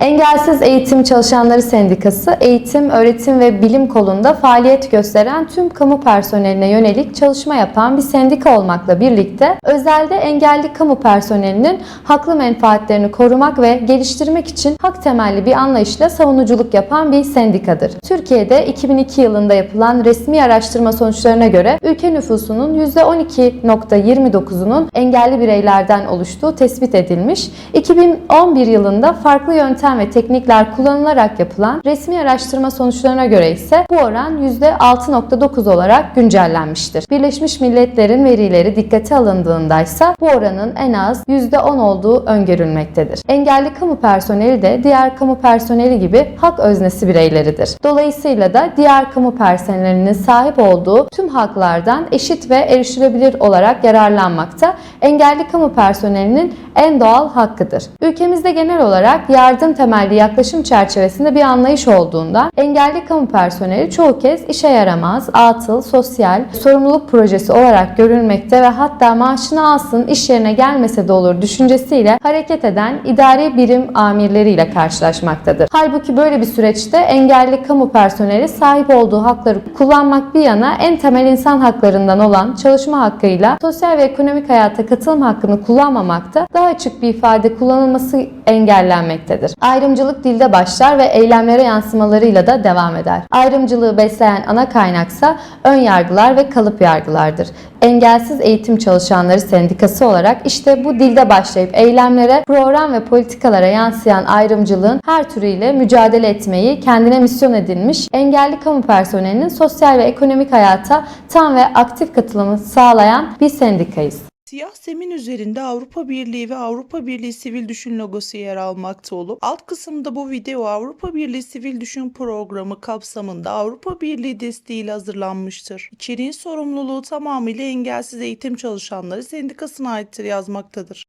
Engelsiz Eğitim Çalışanları Sendikası, eğitim, öğretim ve bilim kolunda faaliyet gösteren tüm kamu personeline yönelik çalışma yapan bir sendika olmakla birlikte, özelde engelli kamu personelinin haklı menfaatlerini korumak ve geliştirmek için hak temelli bir anlayışla savunuculuk yapan bir sendikadır. Türkiye'de 2002 yılında yapılan resmi araştırma sonuçlarına göre ülke nüfusunun %12.29'unun engelli bireylerden oluştuğu tespit edilmiş. 2011 yılında farklı yöntem ve teknikler kullanılarak yapılan resmi araştırma sonuçlarına göre ise bu oran %6.9 olarak güncellenmiştir. Birleşmiş Milletler'in verileri dikkate alındığında ise bu oranın en az %10 olduğu öngörülmektedir. Engelli kamu personeli de diğer kamu personeli gibi hak öznesi bireyleridir. Dolayısıyla da diğer kamu personelinin sahip olduğu tüm haklardan eşit ve erişilebilir olarak yararlanmakta engelli kamu personelinin en doğal hakkıdır. Ülkemizde genel olarak yardım temelli yaklaşım çerçevesinde bir anlayış olduğunda engelli kamu personeli çoğu kez işe yaramaz, atıl, sosyal, sorumluluk projesi olarak görülmekte ve hatta maaşını alsın iş yerine gelmese de olur düşüncesiyle hareket eden idari birim amirleriyle karşılaşmaktadır. Halbuki böyle bir süreçte engelli kamu personeli sahip olduğu hakları kullanmak bir yana en temel insan haklarından olan çalışma hakkıyla sosyal ve ekonomik hayata katılım hakkını kullanmamakta daha açık bir ifade kullanılması engellenmektedir. Ayrımcılık dilde başlar ve eylemlere yansımalarıyla da devam eder. Ayrımcılığı besleyen ana kaynaksa ön yargılar ve kalıp yargılardır. Engelsiz Eğitim Çalışanları Sendikası olarak işte bu dilde başlayıp eylemlere, program ve politikalara yansıyan ayrımcılığın her türüyle mücadele etmeyi kendine misyon edinmiş, engelli kamu personelinin sosyal ve ekonomik hayata tam ve aktif katılımı sağlayan bir sendikayız. Siyah zemin üzerinde Avrupa Birliği ve Avrupa Birliği Sivil Düşün logosu yer almakta olup alt kısımda bu video Avrupa Birliği Sivil Düşün programı kapsamında Avrupa Birliği desteğiyle hazırlanmıştır. İçeriğin sorumluluğu tamamıyla engelsiz eğitim çalışanları sendikasına aittir yazmaktadır.